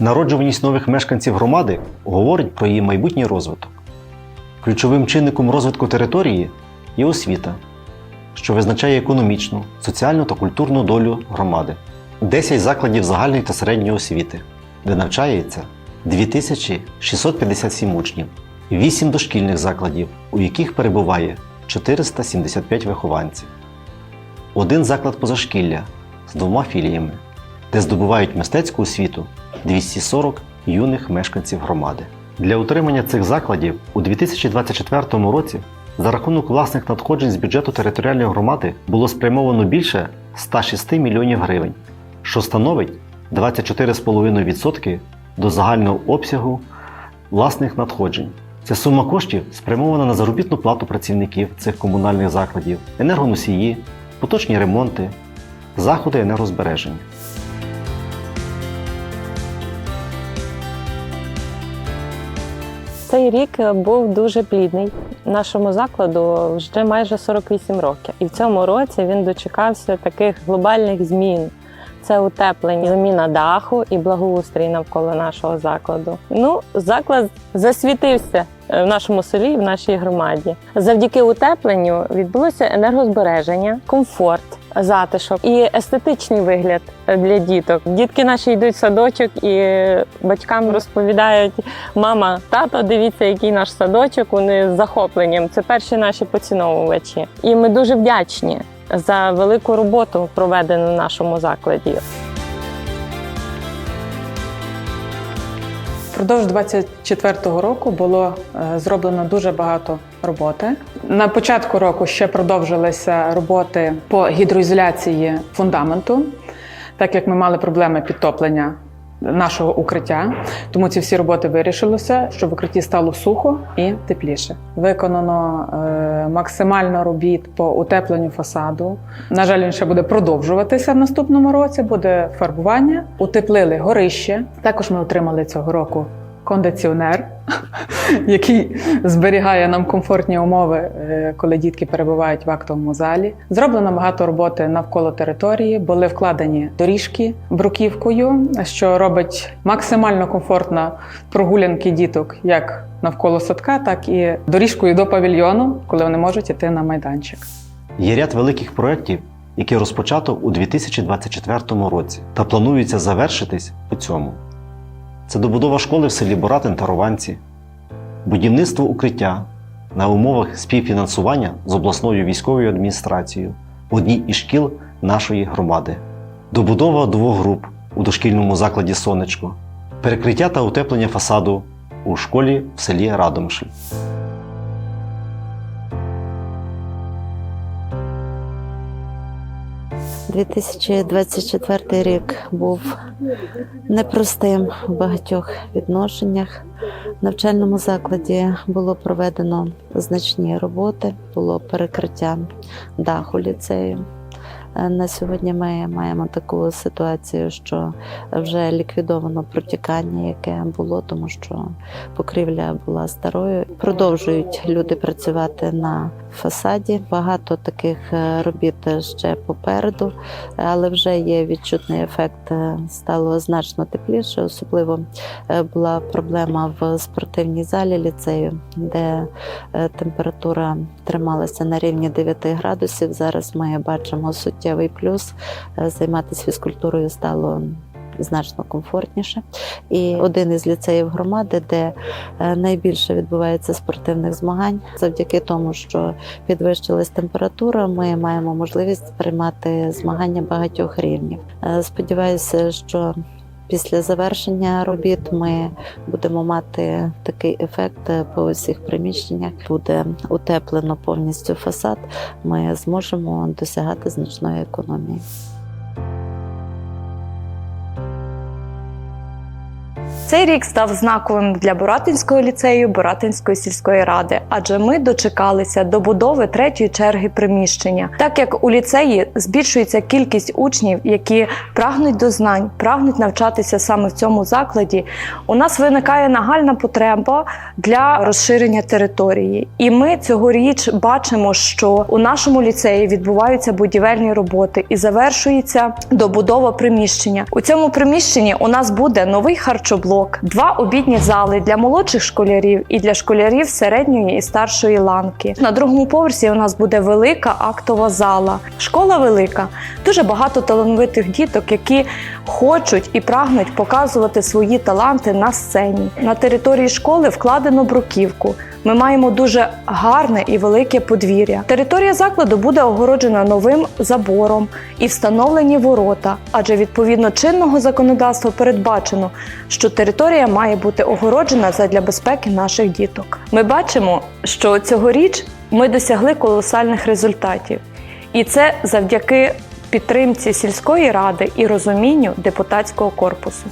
Народжуваність нових мешканців громади говорить про її майбутній розвиток. Ключовим чинником розвитку території є освіта, що визначає економічну, соціальну та культурну долю громади. 10 закладів загальної та середньої освіти, де навчається 2657 учнів, 8 дошкільних закладів, у яких перебуває 475 вихованців, один заклад позашкілля з двома філіями, де здобувають мистецьку освіту 240 юних мешканців громади. Для утримання цих закладів у 2024 році за рахунок власних надходжень з бюджету територіальної громади було спрямовано більше 106 мільйонів гривень, що становить 24,5% до загального обсягу власних надходжень. Ця сума коштів спрямована на заробітну плату працівників цих комунальних закладів, енергоносії, поточні ремонти, заходи енергозбереження. Цей рік був дуже плідний. Нашому закладу вже майже 48 років. І в цьому році він дочекався таких глобальних змін. Це утеплення, заміна даху і благоустрій навколо нашого закладу. Ну, заклад засвітився е, в нашому селі, в нашій громаді. Завдяки утепленню відбулося енергозбереження, комфорт, затишок і естетичний вигляд для діток. Дітки наші йдуть в садочок і батькам розповідають: мама, тато, дивіться, який наш садочок. Вони з захопленням. Це перші наші поціновувачі. І ми дуже вдячні за велику роботу, проведену в нашому закладі. Впродовж 24-го року було е, зроблено дуже багато роботи. На початку року ще продовжилися роботи по гідроізоляції фундаменту, так як ми мали проблеми підтоплення нашого укриття. Тому ці всі роботи вирішилися, щоб в укритті стало сухо і тепліше. Виконано е, максимально робіт по утепленню фасаду. На жаль, він ще буде продовжуватися в наступному році. Буде фарбування. Утеплили горище. Також ми отримали цього року кондиціонер, який зберігає нам комфортні умови, е, коли дітки перебувають в актовому залі. Зроблено багато роботи навколо території, були вкладені доріжки бруківкою, що робить максимально комфортно прогулянки діток як навколо садка, так і доріжкою до павільйону, коли вони можуть іти на майданчик. Є ряд великих проєктів, які розпочато у 2024 році та плануються завершитись у цьому. Це добудова школи в селі Боратин та Рованці, будівництво укриття на умовах співфінансування з обласною військовою адміністрацією в одній із шкіл нашої громади, добудова двох груп у дошкільному закладі Сонечко, перекриття та утеплення фасаду у школі в селі Радомишль. – 2024 рік був непростим в багатьох відношеннях. В навчальному закладі було проведено значні роботи, було перекриття даху ліцею. Е, На сьогодні ми маємо таку ситуацію, що вже ліквідовано протікання, яке було, тому що покрівля була старою. Продовжують люди працювати на фасаді. Багато таких е, робіт ще попереду, але вже є відчутний ефект. е, Стало значно тепліше. Особливо була проблема в спортивній залі ліцею, де температура трималася на рівні 9 градусів. Зараз ми бачимо суттєвий плюс. Е, Займатися фізкультурою стало значно комфортніше. І один із ліцеїв громади, де е, найбільше відбувається спортивних змагань, завдяки тому, що підвищилась температура, ми маємо можливість приймати змагання багатьох рівнів. Е, Сподіваюся, що Після завершення робіт ми будемо мати такий ефект е, по усіх приміщеннях. Буде утеплено повністю фасад. Ми зможемо досягати значної економії. Цей рік став знаковим для Боратинського ліцею, Боратинської сільської ради, адже ми дочекалися добудови третьої черги приміщення. Так як у ліцеї збільшується кількість учнів, які прагнуть до знань, прагнуть навчатися саме в цьому закладі, у нас виникає нагальна потреба для розширення території. І ми цьогоріч бачимо, що у нашому ліцеї відбуваються будівельні роботи і завершується добудова приміщення. У цьому приміщенні у нас буде новий харчоблок, два обідні зали для молодших школярів і для школярів середньої і старшої ланки. На другому поверсі у нас буде велика актова зала. Школа велика, дуже багато талановитих діток, які хочуть і прагнуть показувати свої таланти на сцені. На території школи вкладено бруківку. Ми маємо дуже гарне і велике подвір'я. Територія закладу буде огороджена новим забором і встановлені ворота, адже відповідно чинного законодавства передбачено, що територія має бути огороджена задля безпеки наших діток. Ми бачимо, що цьогоріч ми досягли колосальних результатів, і це завдяки підтримці сільської ради і розумінню депутатського корпусу.